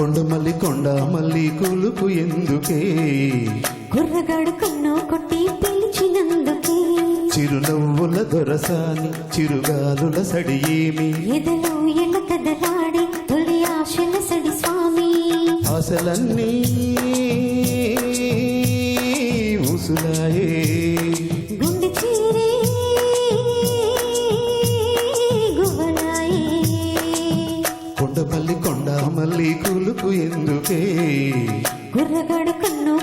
కొండ మల్లి కొండ మల్లి కులుకు ఎందుకే? కుర్రగాడు కన్ను కొట్టి పిలిచినందుకే. చిరునవ్వుల దొరసాని చిరుగాలుల సడి ఏమి? ఎదలో ఎల కదలాడి తొలి ఆశల సడి స్వామి. ఆశలన్నీ ఊసులాయే మళ్ళీ మల్లి కులుకు ఎందుకే? గుర్రగాడు కన్ను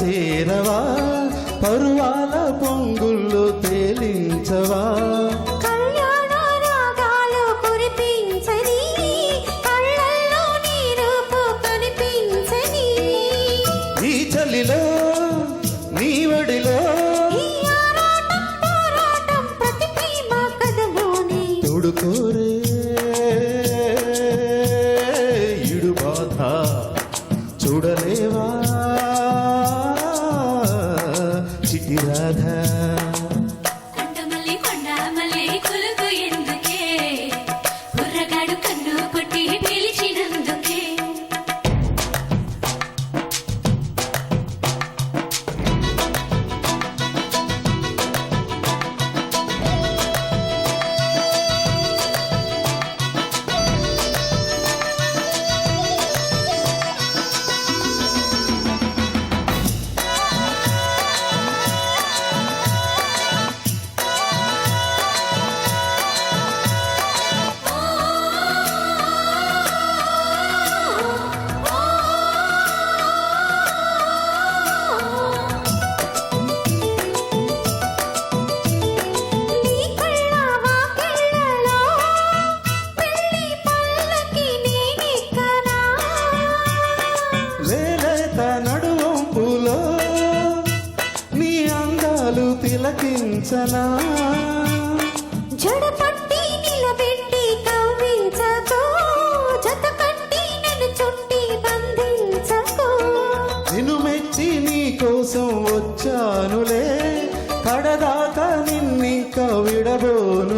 చేరవా? పరువాల పొంగుల్లో తేలించవా? నీ చలిలో నీ ఒడిలో తోడుకోరే ఇడు బాధ చూడలేవా? রাধা తిలకించనా? జడపట్టి నిలబెట్టి కవ్వించకో. జత కట్టి నన్ను చుట్టి బంధించకో. నిన్ను మెచ్చి నీ కోసం వచ్చానులే. కడదాకా నిన్నింక విడబోనులే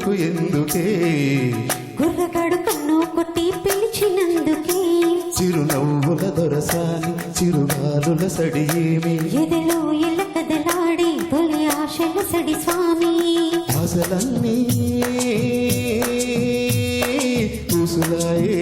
కులుకు ఎందుకే? గుర్రగాడు కన్ను కొట్టి పిలిచినందుకే. చిరునవ్వుల దొరసాని చిరుగాలుల సడి ఏమి? ఎదలో ఎల్ల కదలాడి తొలి ఆశల సడి స్వామి. ఆశలన్నీ ఊసులాయే